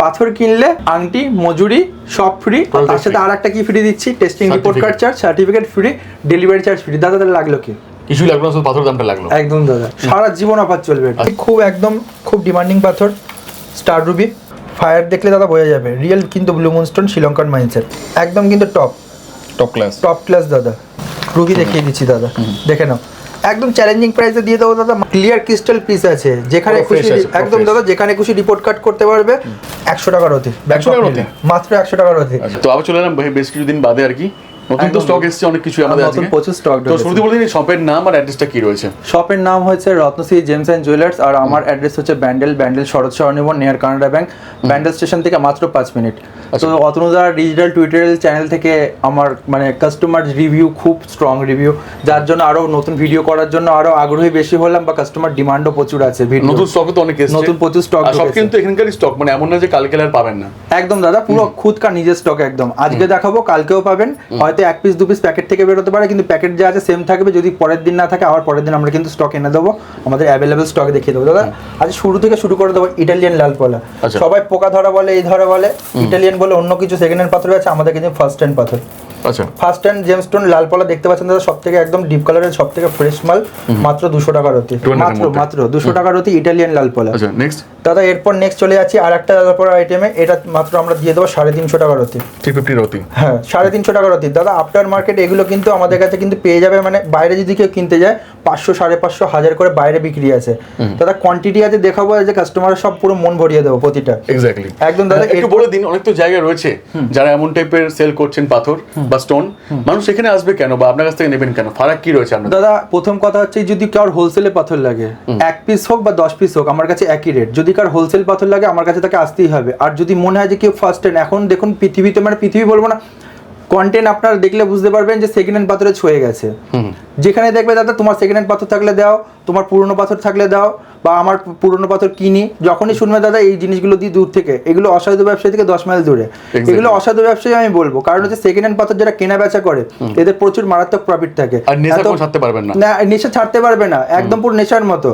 পাথর কিনলে আংটি মজুরি সব ফ্রি তার সাথে আর একটা কি ফ্রি দিচ্ছি? Testing report card charge certificate free delivery charge free দাদা তাহলে লাগল কি? কিছুই লাগল শুধু পাথর দামটা লাগল। একদম দাদা। সারা জীবন অফার চলবে। খুব একদম খুব ডিমান্ডিং পাথর। স্টার রুবি ফায়ার দেখলে দাদা বোঝা যাবে। রিয়েল কিন্তু ব্লু মুনস্টোন শ্রীলঙ্কান মাইন্সের একদম কিন্তু top top class top class দাদা। রুবি দেখিয়ে দিচ্ছি দাদা। দেখে নাও। একদম চ্যালেঞ্জিং প্রাইসে দিয়ে দেবো দাদা। ক্লিয়ার ক্রিস্টাল পিস আছে যেখানে খুশি একদম দাদা যেখানে খুশি রিপোর্ট কাট করতে পারবে। একশো টাকার অতি। 100 টাকার অতি? মাত্র একশো টাকার অতি। আচ্ছা তো আবার চলে এলাম বেশ কিছুদিন বাদে আর কি। নতুন তো। স্টক এসেছে অনেক কিছু আমাদের আজকে। প্রচুর stock তো শুরুতে বলে দিন শপের নাম আর অ্যাড্রেসটা কি রয়েছে? শপের নাম হচ্ছে রত্নশ্রী জেমস অ্যান্ড জুয়েলার্স আর আমার অ্যাড্রেস হচ্ছে Bandel Bandel Sarat near Canara bank Bandel station থেকে মাত্র পাঁচ মিনিট। তো অতনুদার ডিজিটাল চ্যানেল থেকে আমার মানে কাস্টমার রিভিউ খুব স্ট্রং রিভিউ যার জন্য আরও নতুন ভিডিও করার জন্য আরও আগ্রহী বেশি হলাম বা কাস্টমার ডিমান্ডও প্রচুর আছে নতুন স্টক তো অনেক এসেছে। নতুন প্রচুর আর সব কিন্তু এখানকারই স্টক মানে এমন না যে কালকে আর পাবেন না। একদম দাদা পুরো খুদকা নিজের স্টক একদম। আজকে দেখাবো কালকেও পাবেন। হয়তো এক পিস দু পিস প্যাকেট থেকে বেরোতে পারে কিন্তু প্যাকেট যা আছে সেম থাকবে। যদি পরের দিন না থাকে আবার পরের দিন আমরা কিন্তু স্টক এনে দেবো। আমাদের অ্যাভেলেবেল স্টক দেখিয়ে দেবো। দাদা আজ শুরু থেকে শুরু করে দেবো ইটালিয়ান লাল পলা। আচ্ছা। সবাই পোকা ধরা বলে এই ধরা বলে ইটালিয়ান বলে অন্য কিছু সেকেন্ড হ্যান্ড পাথর আছে আমাদের কিন্তু ফার্স্ট হ্যান্ড পাথর। আচ্ছা। ফার্স্ট হ্যান্ড জেমস্টোন লাল পলা দেখতে পাচ্ছেন দাদা সব থেকে একদম ডিপ কালারের সব থেকে ফ্রেশ মাল মাত্র দুশো টাকার অতি মাত্র মাত্র দুশো টাকার অতি ইটালিয়ান লাল পলা। আচ্ছা নেক্সট দাদা এরপর নেক্সট চলে যাচ্ছি আর একটা লাল পলা আইটেমে এটা মাত্র আমরা দিয়ে দেবো সাড়ে তিনশো টাকার অতি থ্রি হ্যাঁ সাড়ে তিনশো টাকার অতীত দাদা আফটার মার্কেট এগুলো কিন্তু আমাদের কাছে কিন্তু পেয়ে যাবে মানে বাইরে যদি কেউ কিনতে যায় পাঁচশো সাড়ে পাঁচশো হাজার করে বাইরে বিক্রি আছে। দাদা কোয়ান্টিটি আছে দেখাবো যে কাস্টমার সব পুরো মন ভরিয়ে দেবো প্রতিটা। এক্স্যাক্টলি একদম দাদা একটু বলে দিন অনেক তো জায়গা রয়েছে যারা এমন টাইপের সেল করছেন পাথর। বা স্টোন মানুষ এখানে আসবে কেন বা আপনার কাছ থেকে নেবেন কেন? ফারাক কি রয়েছে আপনার দাদা প্রথম কথা হচ্ছে যদি কার হোলসেলে পাথর লাগে এক পিস হোক বা দশ পিস হোক আমার কাছে একই রেট যদি কার হোলসেল পাথর লাগে আমার কাছে তাকে আসতেই হবে। আর যদি মনে হয় যে কেউ ফার্স্ট হ্যান্ড এখন দেখুন পৃথিবীতে মানে পৃথিবী বলব না কন্টেন্ট আপনারা দেখলে বুঝতে পারবেন যে সেকেন্ড হ্যান্ড পাথরে ছুঁয়ে গেছে। যেখানে দেখবে দাদা তোমার সেকেন্ড হ্যান্ড পাথর থাকলে দাও তোমার পুরনো পাথর থাকলে দাও বা আমার পুরনো পাথর কিনি যখনই শুনবে দাদা এই জিনিসগুলো দিই দূর থেকে এগুলো অসাধু ব্যবসায়ী থেকে দশ মাইল দূরে। এগুলো অসাধু ব্যবসায়ী আমি বলব। কারণ হচ্ছে সেকেন্ড হ্যান্ড পাথর যারা কেনা বেচা করে এদের প্রচুর মারাত্মক প্রফিট থাকে। নেশা ছাড়তে পারবেন না। না নেশা ছাড়তে পারবে না। একদম পুরো নেশার মতো।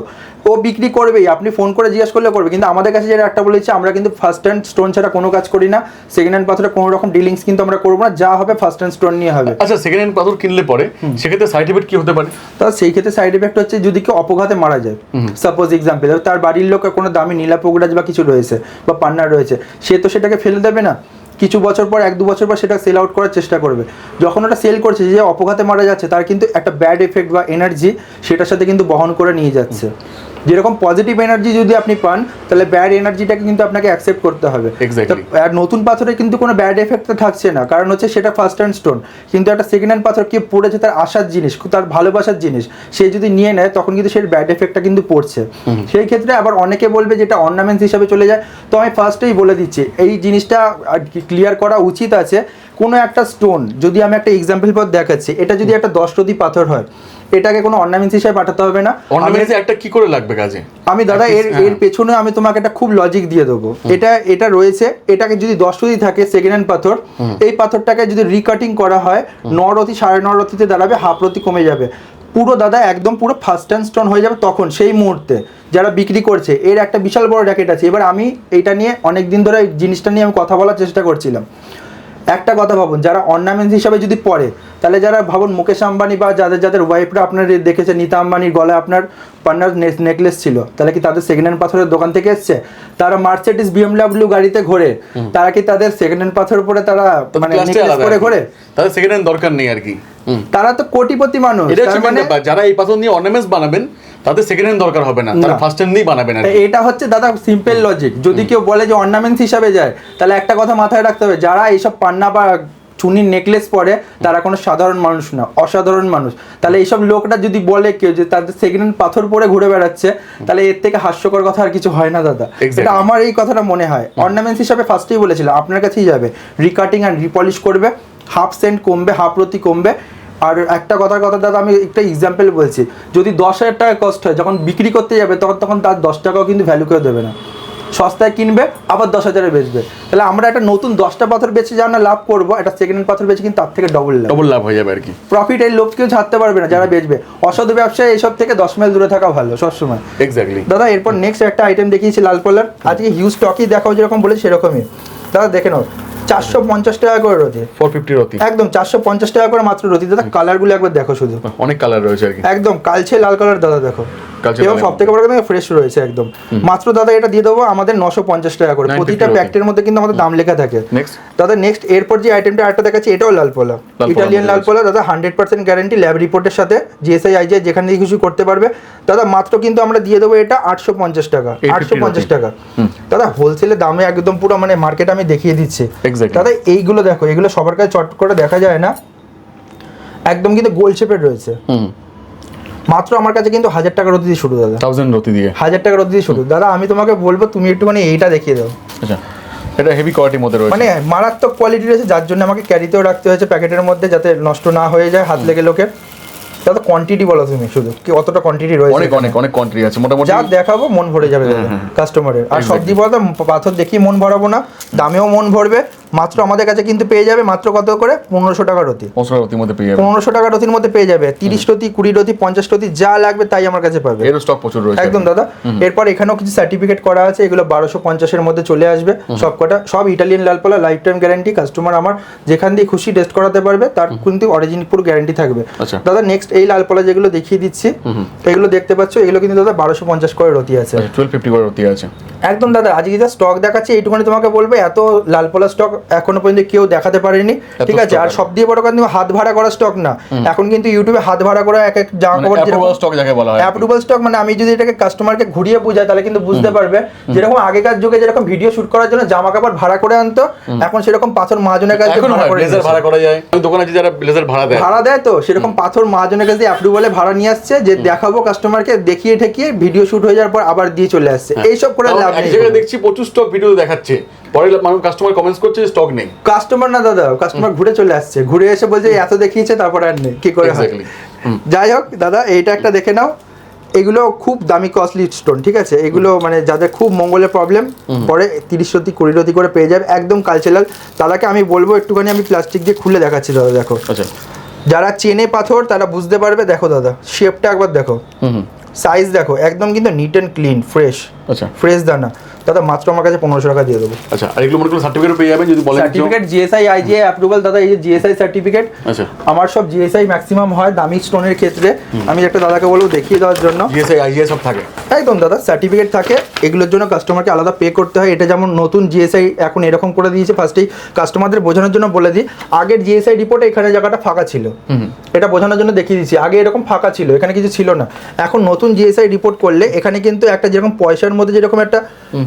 ও বিক্রি করবেই আপনি ফোন করে জিজ্ঞেস করলে করবে। কিন্তু আমাদের কাছে যেটা একটা বলেছে আমরা কিন্তু ফার্স্ট হ্যান্ড স্টোন ছাড়া কোনো কাজ করি না। সেকেন্ড হ্যান্ড পাথরে কোনো রকম ডিলিংস কিন্তু আমরা করব না যা হবে ফার্স্ট হ্যান্ড স্টোন নিয়ে হবে। আচ্ছা সেকেন্ড হ্যান্ড পাথর কিনলে পরে সেক্ষেত্রে সাইড এফেক্ট কি হতে পারে? তা সেই ক্ষেত্রে সাইড এফেক্ট হচ্ছে যদি কেউ অপঘাতে মারা যায়। সাপোজ এক্সাম্পল তার বাড়ির লোকের কোনো দামি নীলা পোকরাজ বা কিছু রয়েছে বা পান্নার রয়েছে সে তো সেটাকে ফেলে দেবে না। কিছু বছর পর এক দু বছর পর সেটা সেল আউট করার চেষ্টা করবে। যখন ওটা সেল করছে যে অপঘাতে মারা যাচ্ছে তার কিন্তু একটা ব্যাড এফেক্ট বা এনার্জি সেটার সাথে কিন্তু বহন করে নিয়ে যাচ্ছে। যেরকম পজিটিভ এনার্জি যদি আপনি পান তাহলে ব্যাড এনার্জিটাকে কিন্তু আপনাকে অ্যাকসেপ্ট করতে হবে। আর নতুন পাথরে কিন্তু কোনো ব্যাড এফেক্ট থাকছে না কারণ হচ্ছে সেটা ফার্স্ট হ্যান্ড স্টোন কিন্তু একটা সেকেন্ড হ্যান্ড পাথর কি পড়েছে তার আশার জিনিস তার ভালোবাসার জিনিস সে যদি নিয়ে নেয় তখন কিন্তু সেই ব্যাড এফেক্টটা কিন্তু পড়ছে। সেই ক্ষেত্রে আবার অনেকে বলবে যেটা অর্নামেন্টস হিসাবে চলে যায়। তো আমি ফার্স্টেই বলে দিচ্ছি এই জিনিসটা ক্লিয়ার করা উচিত আছে। কোনো একটা স্টোন যদি আমি একটা এক্সাম্পল পর দেখাচ্ছি এটা যদি একটা দশরতি পাথর হয় এটাকে কোনো অর্নামেন্টস হিসেবে পাঠাতে হবে না। অর্নামেন্টসে একটা কি করে লাগবে কাজে? আমি দাদা এর হ্যাঁ। এর পেছনে আমি তোমাকে একটা খুব লজিক দিয়ে দেবো। এটা এটা রয়েছে এটাকে যদি দশ রতি থাকে সেকেন্ড হ্যান্ড পাথর এই পাথরটাকে যদি রিকাটিং করা হয় ন রতি সাড়ে ন রতিতে দাঁড়াবে হাফ রতি কমে যাবে। পুরো দাদা একদম পুরো ফার্স্ট হ্যান্ড স্টোন হয়ে যাবে তখন সেই মুহূর্তে। যারা বিক্রি করছে এর একটা বিশাল বড় র্যাকেট আছে। এবার আমি এটা নিয়ে অনেক দিন ধরে এই জিনিসটা নিয়ে আমি কথা বলার চেষ্টা করছিলাম। একটা কথা ভাবুন যারা অর্নামেন্টস হিসাবে যদি পড়ে তাহলে যারা ভাবুন মুকেশ আম্বানি বা যাদের যাদের ওয়াইফরা আপনার দেখেছে নিতা আম্বানির গলায় আপনার পান্নার নেকলেস ছিল তাহলে কি তাদের সেকেন্ড হ্যান্ড পাথরের দোকান থেকে এসছে? তারা মার্সিডিস বিএমডাব্লিউ গাড়িতে ঘোরে তারা কি তাদের সেকেন্ড হ্যান্ড পাথর উপরে তারা মানে নেকলেস আর ঘোরে? তাদের সেকেন্ড হ্যান্ড দরকার নেই আর কি। তারা তো কোটিপতি মানুষ মানে যারা এই পাথর নিয়ে অর্নামেন্টস বানাবেন তাদের সেকেন্ড হ্যান্ড দরকার হবে না তারা ফার্স্ট হ্যান্ড আর তা কি। এটা হচ্ছে দাদা সিম্পল লজিক যদি কেউ বলে যে অর্নামেন্টস হিসাবে যায় তাহলে একটা কথা মাথায় রাখতে হবে যারা এইসব পান্না বা চুনির নেকলেস পরে তারা কোনো সাধারণ মানুষ না অসাধারণ মানুষ। তাহলে এইসব লোকরা যদি বলে কেউ যে তাদের সেকেন্ড হ্যান্ড পাথর পরে ঘুরে বেড়াচ্ছে তাহলে এর থেকে হাস্যকর কথা আর কিছু হয় না দাদা। এটা আমার এই কথাটা মনে হয়। অর্নামেন্টস হিসাবে ফার্স্টেই বলেছিলাম আপনার কাছেই যাবে। রিকাটিং অ্যান্ড রিপলিশ করবে হাফ সেন্ট কমবে হাফ রতি কমবে আর একটা কথার কথা দাদা আমি একটা এক্সাম্পল বলছি। যদি দশ হাজার টাকা কস্ট হয় যখন বিক্রি করতে যাবে তখন তখন তার দশ টাকাও কিন্তু ভ্যালু কেউ দেবে না। সস্তায় কিনবে আবার দশ হাজারে বেচবে। তাহলে আমরা একটা নতুন দশটা পাথর বেচে যা না লাভ করব একটা সেকেন্ড হ্যান্ড পাথর বেচে কিন্তু তার থেকে ডবল লাভ। ডবল লাভ হয়ে যাবে আর কি। প্রফিট এই লোক কেউ ছাড়তে পারবে না যারা বেচবে। অসাধু ব্যবসায় এইসব থেকে দশ মাইল দূরে থাকা ভালো সবসময়। এক্স্যাক্টলি দাদা এরপর নেক্সট একটা আইটেম দেখিয়েছি লাল কলার আজকে হিউজ স্টকই দেখাও যেরকম বলে সেরকমই। দাদা দেখে নাও। চারশো পঞ্চাশ টাকা করে রতি। ফোর ফিফটি রতি। একদম চারশো পঞ্চাশ টাকা করে মাত্র রতি। দাদা কালারগুলো একবার দেখো শুধু। অনেক কালার রয়েছে আর কি। একদম কালছে লাল কালার দাদা দেখো। কালচে এবং সব থেকে বড় কথা ফ্রেশ রয়েছে একদম। মাত্র দাদা এটা দিয়ে দেবো আমাদের নশো পঞ্চাশ টাকা করে। প্রতিটা রতি। প্যাকেটের মধ্যে কিন্তু আমাদের দাম লেখা থাকে। দাদা নেক্সট এরপর যে আইটেমটা আরেকটা দেখাচ্ছি এটাও লাল পোলা ইটালিয়ান লাল পোলা দাদা হান্ড্রেড পার্সেন্ট গ্যারান্টি ল্যাব রিপোর্টের সাথে জিএসআই আইজিআই যেখান থেকে কিছু করতে পারবে। দাদা মাত্র কিন্তু আমরা দিয়ে দেবো এটা আটশো পঞ্চাশ টাকা। আটশো পঞ্চাশ টাকা। দাদা হোলসেলের দামে একদম পুরো মানে মার্কেট আমি দেখিয়ে দিচ্ছি। দাদা এইগুলো দেখো এগুলো সবার কাছে চট করে দেখা যায় না। একদম কিন্তু গোল শেপের রয়েছে। মাত্র আমার কাছে কিন্তু হাজার টাকার অতি দিয়ে শুরু দাদা। থাউজেন্ড রতি দিয়ে হাজার টাকার অতি দিয়ে শুরু দাদা আমি তোমাকে বলব তুমি একটুখানি এইটা দেখিয়ে দাও। আচ্ছা। এটা হেভি কোয়ালিটির মধ্যে রয়েছে। মানে মারাত্মক কোয়ালিটি রয়েছে যার জন্য আমাকে ক্যারিতেও রাখতে হয়েছে প্যাকেটের মধ্যে যাতে নষ্ট না হয়ে যায় হাত লেগে লোকের। দাদা কোয়ান্টিটি বলো তুমি শুধু। কি অতটা কোয়ান্টিটি রয়েছে অনেক অনেক অনেক কোয়ান্টিটি আছে। মোটামুটি যা দেখাবো মন ভরে যাবে কাস্টমারের আর সবজি বলতো পাথর দেখিয়ে মন ভরাবো না দামেও মন ভরবে। মাত্র আমাদের কাছে কিন্তু পেয়ে যাবে মাত্র কত করে? পনেরোশো টাকা রতি। পনেরোশো পেয়ে যাবে। পনেরোশো টাকা রতির মধ্যে পেয়ে যাবে। তিরিশ রতি কুড়ি রতি পঞ্চাশ রতি যা লাগবে তাই আমার কাছে পাবে। স্টক প্রচুর রয়েছে। একদম দাদা। এরপর এখানেও কিছু সার্টিফিকেট করা আছে এগুলো বারোশো পঞ্চাশের মধ্যে চলে আসবে। সব কটা সব ইটালিয়ান লালপালা লাইফ টাইম গ্যারান্টি কাস্টমার আমার যেখান দিয়ে খুশি টেস্ট করাতে পারবে তার কিন্তু অরিজিন পুরো গ্যারান্টি থাকবে। আচ্ছা। দাদা নেক্সট এই লালপালা যেগুলো দেখিয়ে দিচ্ছি এগুলো দেখতে পাচ্ছ এগুলো কিন্তু দাদা বারোশো পঞ্চাশ করে রতি আছে। টুয়েলভ ফিফটি করে রতি আছে। একদম দাদা আজকে যা স্টক দেখাচ্ছে এইটুখানি তোমাকে বলবে এত লালপলা স্টক এখনও পর্যন্ত কেউ দেখাতে পারেনি। ঠিক আছে আর সব দিয়ে বড় কথা তুমি হাত ভাড়া করা স্টক না। এখন কিন্তু ইউটিউবে হাত ভাড়া করা এক এক জামা কাপড় যেরকম স্টক যাকে বলা হয় অ্যাপ্রুভাল স্টক মানে আমি যদি এটাকে কাস্টমারকে ঘুরিয়ে বোঝাই তাহলে কিন্তু বুঝতে পারবে যেরকম আগেকার যুগে যেরকম ভিডিও শুট করার জন্য জামা কাপড় ভাড়া করে আনতো এখন সেরকম পাথর মহাজনের কাছে এখন ভাড়া করে যায়। দোকান যারা ব্লেজার ভাড়া দেয়। ভাড়া দেয় তো সেরকম পাথর মহাজনের কাছে অ্যাপ্রুভালে ভাড়া নিয়ে আসছে যে দেখাবো কাস্টমারকে দেখিয়ে ঠেকিয়ে ভিডিও শুট হয়ে যাওয়ার পর আবার দিয়ে চলে আসছে। এইসব করে লাভ নেই। দেখছি প্রচুর স্টক ভিডিও দেখাচ্ছে। পরে মানুষ কাস্টমার কমেন্টস করছে স্টক নেই। কাস্টমার না দাদা কাস্টমার ঘুরে চলে আসছে। ঘুরে এসে বলছে এত দেখিয়েছে তারপর আর নেই। কি করে হয়? যাই হোক দাদা এইটা একটা দেখে নাও। এগুলো খুব দামি কস্টলি স্টোন ঠিক আছে? এগুলো মানে যাদের খুব মঙ্গলের প্রবলেম পরে তিরিশ রতি কুড়ি রতি করে পেয়ে যাবে। একদম কালচারাল দাদাকে আমি বলব একটুখানি আমি প্লাস্টিক দিয়ে খুলে দেখাচ্ছি দাদা দেখো। আচ্ছা। যারা চেনে পাথর তারা বুঝতে পারবে দেখো দাদা শেপটা একবার দেখো। সাইজ দেখো একদম কিন্তু নিট অ্যান্ড ক্লিন ফ্রেশ আচ্ছা। ফ্রেশ দানা। দাদা মাত্র আমার কাছে পনেরোশো টাকা দিয়ে দেবো। আচ্ছা আর এগুলো মনে করুন সার্টিফিকেট পেয়ে যাবেন যদি বলেন সার্টিফিকেট জিএসআই আইজিআই অ্যাপ্রুভাল দাদা এই যে জিএসআই সার্টিফিকেট আচ্ছা। আমার সব জিএসআই ম্যাক্সিমাম হয় দামি স্টোনের ক্ষেত্রে। আমি একটা দাদাকে বলব দেখিয়ে দেওয়ার জন্য। জিএসআই আইজিআই সব থাকে। একদম দাদা সার্টিফিকেট থাকে। এগুলোর জন্য কাস্টমারকে আলাদা পে করতে হয়। এটা যেমন নতুন জিএসআই এখন এরকম করে দিয়েছে ফার্স্টেই কাস্টমারদের বোঝানোর জন্য বলে দিই আগের জিএসআই রিপোর্টে এখানে জায়গাটা ফাঁকা ছিল। এটা বোঝানোর জন্য দেখিয়ে দিচ্ছি। আগে এরকম ফাঁকা ছিল এখানে কিছু ছিল না। এখন নতুন জিএসআই রিপোর্ট করলে এখানে কিন্তু একটা যেরকম পয়সার মধ্যে যেরকম একটা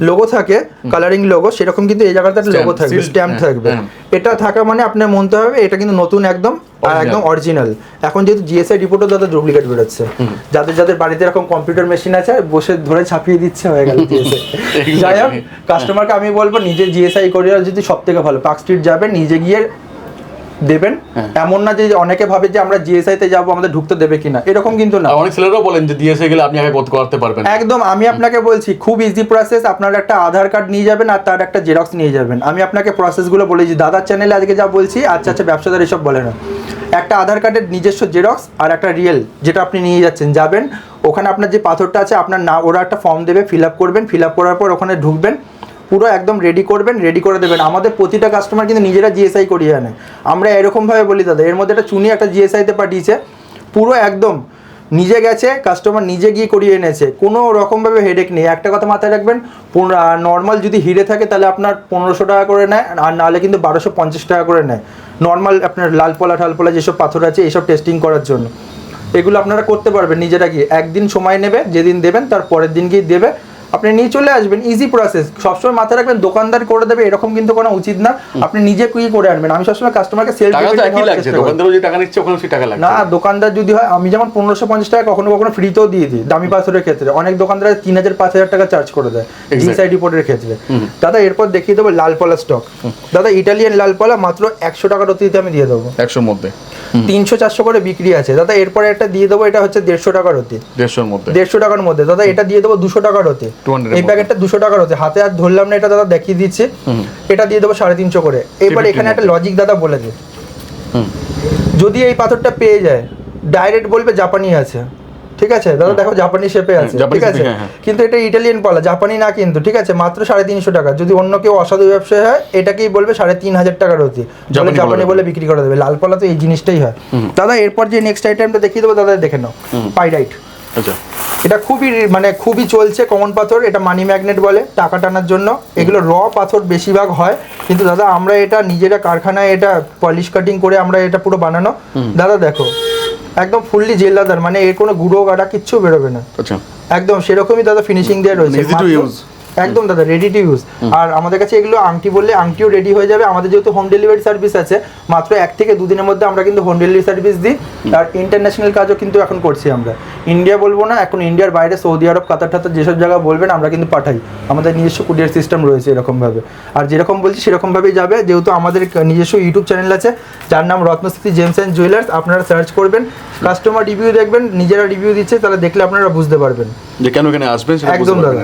লোগো থাকে কালারিং লোগো সেরকম কিন্তু এই জায়গাতে একটা লোগো থাকবে স্ট্যাম্প থাকবে। হ্যাঁ। এটা থাকা মানে আপনার মনতে হবে এটা কিন্তু নতুন একদম আর একদম অরিজিনাল এখন যেহেতু জিএসআই রিপোর্টও দাদা ডুপ্লিকেট বেরোচ্ছে। যাদের যাদের বাড়িতে এরকম কম্পিউটার মেশিন আছে বসে ধরে ছাপিয়ে দিচ্ছে হয়ে গেল যাই হোক কাস্টমারকে আমি বলব নিজে জিএসআই করিয়ার যদি সব থেকে ভালো পার্ক স্ট্রিট যাবেন নিজে গিয়ে দেবেন। হ্যাঁ। এমন না যে অনেকে ভাবে যে আমরা জিএসআই তে যাব আমাদের ঢুকতে দেবে কিনা। এরকম কিন্তু না। অনেক ছেলেরাও বলেন যে জিএসআই গেলে আপনি আগে করতে করতে পারবেন। একদম আমি আপনাকে বলছি খুব ইজি প্রসেস আপনার একটা আধার কার্ড নিয়ে যাবেন আর তার একটা জেরক্স নিয়ে যাবেন। আমি আপনাকে প্রসেসগুলো বলেছি দাদার চ্যানেলে আজকে যা বলছি আচ্ছা আচ্ছা ব্যবসাদার এসব বলে না। একটা আধার কার্ডের নিজস্ব জেরক্স আর একটা রিয়েল যেটা আপনি নিয়ে যাচ্ছেন যাবেন। ওখানে আপনার যে পাথরটা আছে আপনার না ওরা একটা ফর্ম দেবে ফিল আপ করবেন। ফিল আপ করার পর ওখানে ঢুকবেন। পুরো একদম রেডি করবেন রেডি করে দেবেন। আমাদের প্রতিটা কাস্টমার কিন্তু নিজেরা জিএসআই করিয়ে আনে। আমরা এরকমভাবে বলি দাদা, এর মধ্যে একটা চুনি একটা জিএসআইতে পাঠিয়েছে। পুরো একদম নিজে গেছে কাস্টমার নিজে গিয়ে করিয়ে এনেছে। কোনো রকমভাবে হেডেক নেই। একটা কথা মাথায় রাখবেন নর্মাল যদি হিরে থাকে, তাহলে আপনার পনেরোশো টাকা করে নেয়, আর নাহলে কিন্তু বারোশো পঞ্চাশ টাকা করে নেয়। নর্মাল আপনার লাল লালপলা ঠালপলা যেসব পাথর আছে এইসব টেস্টিং করার জন্য। এগুলো আপনারা করতে পারবেন নিজেরা গিয়ে। একদিন সময় নেবে, যেদিন দেবেন, তার পরের দিন গিয়ে দেবে। আপনি নিয়ে চলে আসবেন ইজি প্রসেস সবসময় মাথায় রাখবেন দোকানদার করে দেবে এরকম কিন্তু কোনো উচিত না। আপনি নিজে কুই করে আনবেন? আমি সবসময় কাস্টমারকে টাকা তো লাগছে। দোকানদারও যে টাকা নিচ্ছে ওখানে সেই টাকা লাগছে। না দোকানদার যদি হয় আমি যেমন পনেরোশো পঞ্চাশ টাকা কখনো কখনো ফ্রিতেও দিয়ে দিই দামি পাথরের ক্ষেত্রে। অনেক দোকানদার তিন হাজার পাঁচ হাজার টাকা চার্জ করে দেয়. জিসাই রিপোর্টের ক্ষেত্রে। দাদা এরপর দেখিয়ে দেবো লালপলা স্টক দাদা ইটালিয়ান লালপলা মাত্র একশো টাকার অতিরিক্ত আমি দিয়ে দেবো। একশোর মধ্যে। তিনশো চারশো করে বিক্রি আছে। দাদা এরপরে একটা দিয়ে দেবো এটা হচ্ছে দেড়শো টাকার অতি। দেড়শোর মধ্যে। দেড়শো টাকার মধ্যে। দাদা এটা দিয়ে দেবো দুশো টাকার হতে 200 এর এই প্যাকেটটা দুশো টাকার হতে হাতে আর ধরলাম না এটা দাদা দেখিয়ে দিচ্ছে। এটা দিয়ে দেবো সাড়ে তিনশো করে। এবার এখানে একটা লজিক দাদা বলে দে। যদি এই পাথরটা পেয়ে যায় ডাইরেক্ট বলবে জাপানি আছে। ঠিক আছে? দাদা দেখো জাপানি শেপে আছে। ঠিক আছে? হ্যাঁ, হ্যাঁ। কিন্তু এটা ইটালিয়ান পলা জাপানি না কিন্তু। ঠিক আছে? মাত্র সাড়ে তিনশো টাকা। যদি অন্য কেউ অসাধু ব্যবসায়ী হয় এটাকেই বলবে সাড়ে তিন হাজার টাকার অতি বলে জাপানি। বলে বিক্রি করে দেবে। লাল পলা তো এই জিনিসটাই হয়। দাদা এরপর যে নেক্সট আইটেমটা দেখিয়ে দেবো দাদা দেখে নাও। পাইরাইট আচ্ছা। এটা খুবই মানে খুবই চলছে কমন পাথর এটা মানি ম্যাগনেট বলে টাকা টানার জন্য। এগুলো র পাথর বেশিরভাগ হয় কিন্তু দাদা আমরা এটা নিজেরা কারখানায় এটা পলিশ কাটিং করে আমরা এটা পুরো বানানো। দাদা দেখো একদম ফুললি জেলাদার মানে এর কোনো গুঁড়ো গাড়া কিচ্ছু বেরোবে না। আচ্ছা। একদম সেরকমই দাদা ফিনিশিং দিয়ে রয়েছে। একদম দাদা রেডি টু ইউজ আর আমাদের কাছে এগুলো আংটি বললে আংটিও রেডি হয়ে যাবে। আমাদের যেহেতু হোম ডেলিভারি সার্ভিস আছে মাত্র এক থেকে দুদিনের মধ্যে আমরা কিন্তু হোম ডেলিভারি সার্ভিস দিই। আর ইন্টারন্যাশনাল কাজও কিন্তু এখন করছি আমরা। ইন্ডিয়া বলব না এখন ইন্ডিয়ার বাইরে সৌদি আরব কাতার টাতার যেসব জায়গা বলবেন আমরা কিন্তু পাঠাই। আমাদের নিজস্ব কুরিয়ার সিস্টেম রয়েছে এরকমভাবে। আর যেরকম বলছি সেরকমভাবেই যাবে। যেহেতু আমাদের নিজস্ব ইউটিউব চ্যানেল আছে যার নাম রত্নস্থিতি জেমস অ্যান্ড জুয়েলার্স আপনারা সার্চ করবেন কাস্টমার রিভিউ দেখবেন নিজেরা রিভিউ দিচ্ছে তাহলে দেখলে আপনারা বুঝতে পারবেন। যে কেন এখানে আসবেন একদম দাদা।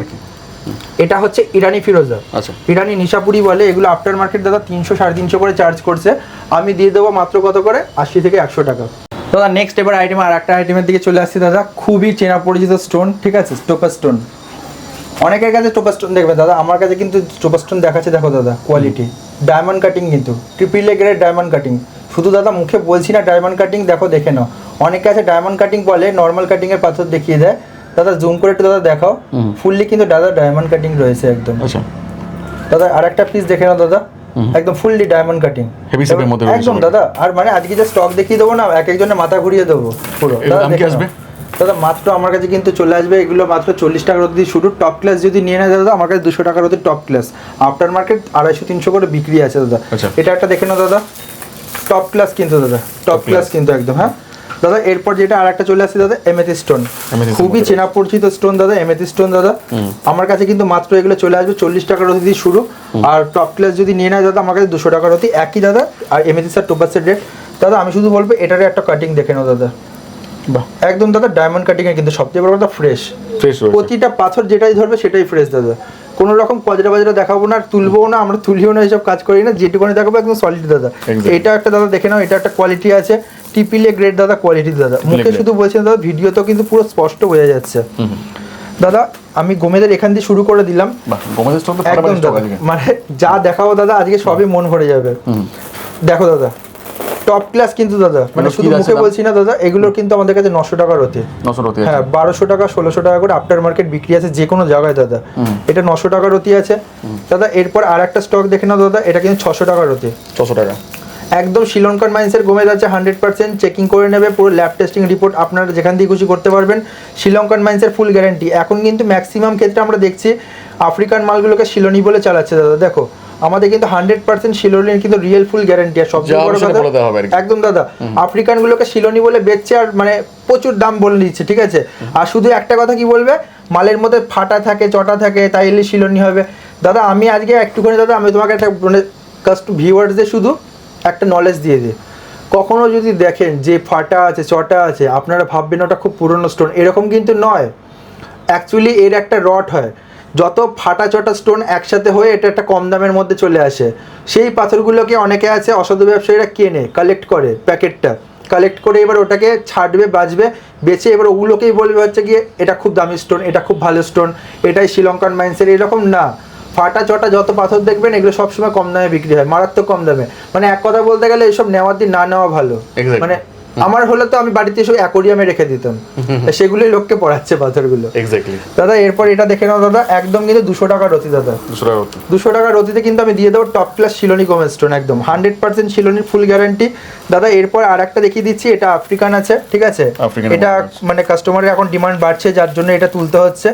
এটা হচ্ছে ইরানি ফিরোজা। আচ্ছা। ইরানি নিশাপুরি বলে এগুলো আফটার মার্কেট দাদা তিনশো সাড়ে তিনশো করে চার্জ করছে। আমি দিয়ে দেবো মাত্র কত করে? আশি থেকে একশো টাকা। দাদা নেক্সট এবার আইটেম আর একটা আইটেমের দিকে চলে আসছি দাদা। খুবই চেনা পরিচিত স্টোন ঠিক আছে? স্টোপার স্টোন অনেকের কাছে টোপার স্টোন দেখবে দাদা আমার কাছে কিন্তু টোপার স্টোন দেখাচ্ছে দেখো দাদা কোয়ালিটি ডায়মন্ড কাটিং কিন্তু। Triple A grade diamond cutting শুধু দাদা মুখে বলছি না ডায়মন্ড কাটিং দেখো দেখে নাও। অনেকে আছে ডায়মন্ড কাটিং বলে নর্মাল কাটিং এর পাথর দেখিয়ে দেয়। দাদা জুম করে একটু দাদা দেখাও। ফুললি কিন্তু দাদা ডায়মন্ড কাটিং রয়েছে একদম। আচ্ছা। দাদা আর একটা পিস দেখে নাও দাদা। একদম ফুললি ডায়মন্ড কাটিং shape এর মধ্যে রয়েছে একদম দাদা আর মানে আজকে যে স্টক দেখিয়ে দেবো না এক একজনের মাথা ঘুরিয়ে দেবো পুরো। দাদা দেখে আসবে? দাদা মাত্র আমার কাছে কিন্তু চলে আসবে এগুলো মাত্র চল্লিশ টাকার অবধি শুরু টপ ক্লাস যদি নিয়ে নেয় দাদা আমার কাছে দুশো টাকার অবধি টপ ক্লাস আফটার মার্কেট আড়াইশো তিনশো করে বিক্রি আছে দাদা। আচ্ছা। এটা একটা দেখে নাও দাদা। টপ ক্লাস কিন্তু দাদা টপ ক্লাস কিন্তু একদম হ্যাঁ? দাদা এরপর যেটা আর একটা চলে আসছে দাদা এমেথি স্টোন খুবই চেনা পরিচিত স্টোন দাদা এমেথি স্টোন দাদা। আমার কাছে কিন্তু মাত্র এগুলো চলে আসবে চল্লিশ টাকার অতি দিয়ে শুরু আর টপ ক্লাস যদি নিয়ে নেয় দাদা আমার কাছে দুশো টাকার অতি একই দাদা। আর এমেথিস আর টোপাসের রেট দাদা আমি শুধু বলব এটারও একটা কাটিং দেখে নাও দাদা। একদম দাদা ডায়মন্ড কাটিং এর কিন্তু সবচেয়ে বড় কথা ফ্রেশ ফ্রেশ প্রতিটা পাথর যেটাই ধরবে সেটাই ফ্রেশ দাদা। কোনো রকম কজরা বাজরা দেখাবো না আর তুলবো না আমরা তুলিও না এসব কাজ করি না যেটুকুনি দেখাবো একদম সলিড দাদা। এটা একটা দাদা দেখে নাও এটা একটা কোয়ালিটি আছে। টিপিলে গ্রেড দাদা কোয়ালিটি দাদা। মুখে শুধু বলছেন দাদা ভিডিও তো কিন্তু পুরো স্পষ্ট বোঝা যাচ্ছে। দাদা আমি গোমেদের এখান দিয়ে শুরু করে দিলাম। একদম মানে যা দেখাবো দাদা আজকে সবই মন ভরে যাবে। দেখো দাদা। টপ ক্লাস কিন্তু দাদা মানে শুধু মুখে বলছি না দাদা এগুলো কিন্তু আমাদের কাছে নশো টাকার হতে নশো রতি হ্যাঁ বারোশো টাকা ষোলোশো টাকা করে আফটার মার্কেট বিক্রি আছে যে কোনো জায়গায় দাদা। এটা নশো টাকার হতে আছে। দাদা এরপর আর একটা স্টক দেখে নাও দাদা এটা কিন্তু ছশো টাকার হতে ছশো টাকা। একদম শ্রীলঙ্কান মাইন্সের গোমেজ আছে হান্ড্রেড পার্সেন্ট চেকিং করে নেবে পুরো ল্যাব টেস্টিং রিপোর্ট আপনারা যেখান দিয়ে খুশি করতে পারবেন। শ্রীলঙ্কান মাইন্সের ফুল গ্যারান্টি এখন কিন্তু ম্যাক্সিমাম ক্ষেত্রে আমরা দেখছি আফ্রিকান মালগুলোকে শিলনি বলে চালাচ্ছে দাদা। দেখো আমাদের কিন্তু হান্ড্রেড পার্সেন্ট শিলনির কিন্তু রিয়েল ফুল গ্যারান্টি আর সবচেয়ে বড় কথা। একদম দাদা আফ্রিকান গুলোকে শিলনি বলে বেচছে আর মানে প্রচুর দাম বলে দিচ্ছে ঠিক আছে? আর শুধু একটা কথা কি বলবে? মালের মধ্যে ফাটা থাকে চটা থাকে তাইলে শিলনি হবে। দাদা আমি আজকে একটুখানি দাদা আমি তোমাকে একটা মানে কাস্ট ভিউয়ার্সদের শুধু একটা নলেজ দিয়ে দিই কখনো যদি দেখেন যে ফাটা আছে, চটা আছে, আপনারা ভাববেন ওটা খুব পুরনো স্টোন এরকম কিন্তু নয়। অ্যাকচুয়ালি এর একটা রট হয়। যত ফাটা চটা স্টোন একসাথে হয়ে এটা একটা কম দামের মধ্যে চলে আসে। সেই পাথরগুলোকে অনেকে আছে অসাধু ব্যবসায়ীরা কেনে কালেক্ট করে প্যাকেটটা। কালেক্ট করে এবার ওটাকে ছাড়বে বাজবে বেচে এবার ওগুলোকেই বলবে হচ্ছে গিয়ে, এটা খুব দামি স্টোন এটা খুব ভালো স্টোন এটাই শ্রীলঙ্কান মাইন্সের এরকম না। ফাটা চটা যত পাথর দেখবেন এগুলো সবসময় কম দামে বিক্রি হয় মারাত্মক কম দামে। মানে এক কথা বলতে গেলে এসব নেওয়ার দিন না নেওয়া ভালো। মানে আমার হলে তো আমি বাড়িতে এসব অ্যাকোরিয়ামে রেখে দিতাম। সেগুলোই লোককে পড়াচ্ছে পাথরগুলো। এক্স্যাক্টলি দাদা এরপর এটা দেখে নাও দাদা একদম কিন্তু দুশো টাকার রতি দাদা। দুশো টাকা দুশো রতিতে কিন্তু আমি দিয়ে দেবো টপ ক্লাস শিলনি গোমেজ স্টোন একদম। হান্ড্রেড পার্সেন্ট শিলনির ফুল গ্যারান্টি দাদা এরপর আর একটা দেখিয়ে দিচ্ছি এটা আফ্রিকান আছে ঠিক আছে? এটা মানে কাস্টমারের এখন ডিমান্ড বাড়ছে যার জন্য এটা তুলতে হচ্ছে।